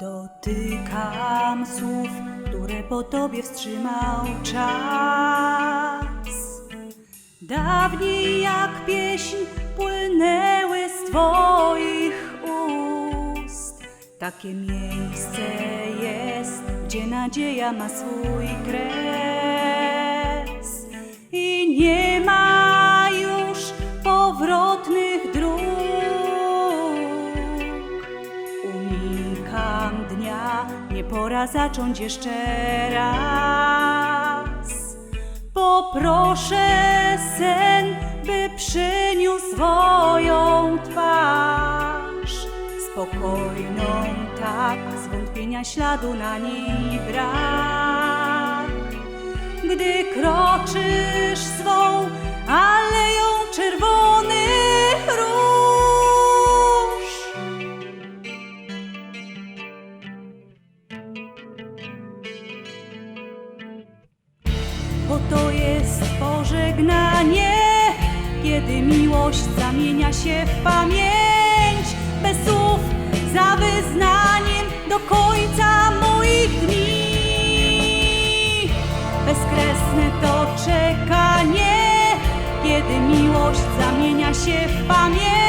Dotykam słów, które po tobie wstrzymał czas. Dawniej jak pieśń płynęły z twoich ust. Takie miejsce jest, gdzie nadzieja ma swój kres. I nie ma zacząć jeszcze raz. Poproszę sen, by przyniósł swoją twarz. Spokojną tak, zwątpienia śladu na niej brak. Gdy kroczysz swą aleją Bo to jest pożegnanie, kiedy miłość zamienia się w pamięć. Bez słów, za wyznaniem do końca moich dni. Bezkresne to czekanie, kiedy miłość zamienia się w pamięć.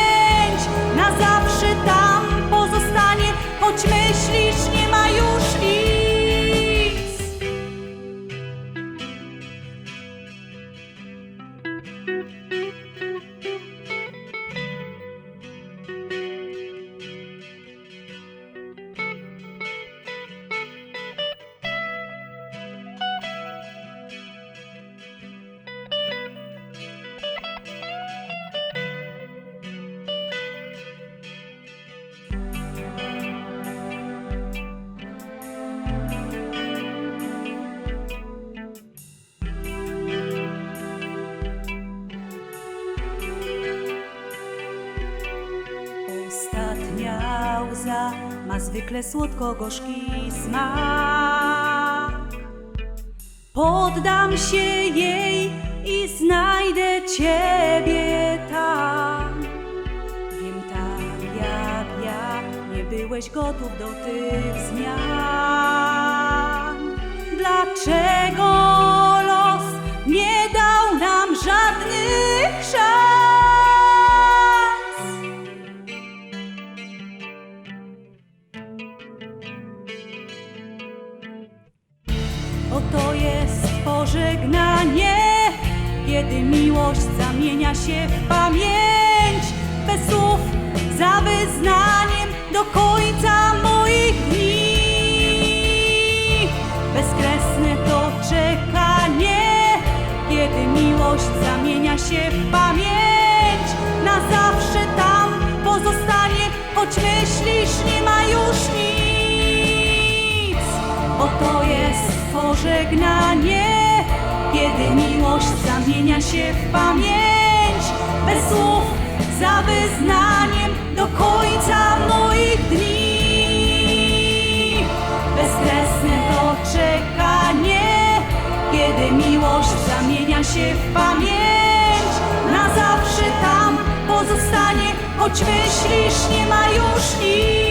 Ma zwykle słodko-gorzki smak. Poddam się jej i znajdę Ciebie tam. Wiem tak jak ja, nie byłeś gotów do tych zmian. Dlaczego Oto jest pożegnanie, kiedy miłość zamienia się w pamięć. Bez słów, za wyznaniem do końca moich dni. Bezkresne to czekanie, kiedy miłość zamienia się w pamięć. Na zawsze tam pozostanie, pożegnanie, kiedy miłość zamienia się w pamięć. Bez słów, za wyznaniem do końca moich dni. Bezkresne to czekanie, kiedy miłość zamienia się w pamięć. Na zawsze tam pozostanie, choć myślisz, nie ma już nic.